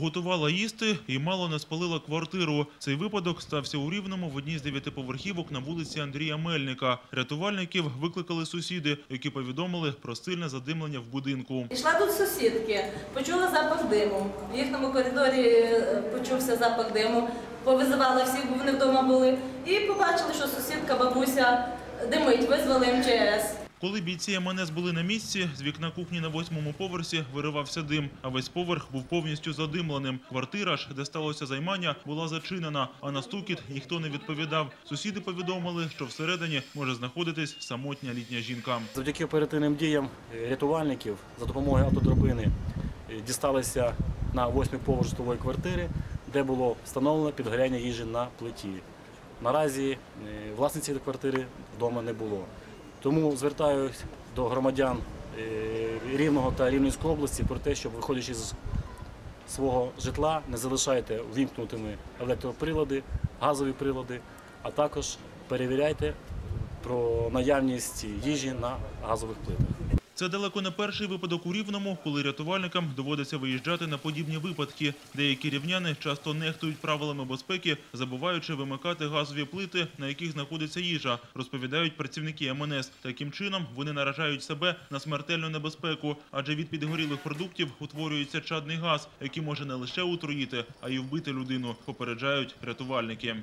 Готувала їсти і мало не спалила квартиру. Цей випадок стався у Рівному в одній з дев'ятиповерхівок на вулиці Андрія Мельника. Рятувальників викликали сусіди, які повідомили про сильне задимлення в будинку. Йшла тут сусідки, почула запах диму. В їхньому коридорі е, почувся запах диму. Повизивала всіх, бо вони вдома були. І побачили, що сусідка бабуся димить, визвали МЧС. Коли бійці МНС були на місці, з вікна кухні на восьмому поверсі виривався дим, а весь поверх був повністю задимленим. Квартира ж, де сталося займання, була зачинена, а на стукіт ніхто не відповідав. Сусіди повідомили, що всередині може знаходитись самотня літня жінка. Завдяки оперативним діям е, рятувальників за допомогою автодробини е, дісталися на восьмий поверх житлової квартири, де було встановлено підгоряння їжі на плиті. Наразі е, власниці квартири вдома не було. Тому звертаюся до громадян е, Рівного та Рівненської області про те, щоб виходячи з свого житла, не залишайте ввімкнутими електроприлади, газові прилади, а також перевіряйте про наявність їжі на газових плитах. Це далеко не перший випадок у Рівному, коли рятувальникам доводиться виїжджати на подібні випадки. Деякі рівняни часто нехтують правилами безпеки, забуваючи вимикати газові плити, на яких знаходиться їжа, розповідають працівники МНС. Таким чином вони наражають себе на смертельну небезпеку, адже від підгорілих продуктів утворюється чадний газ, який може не лише отруїти, а й вбити людину. Попереджають рятувальники.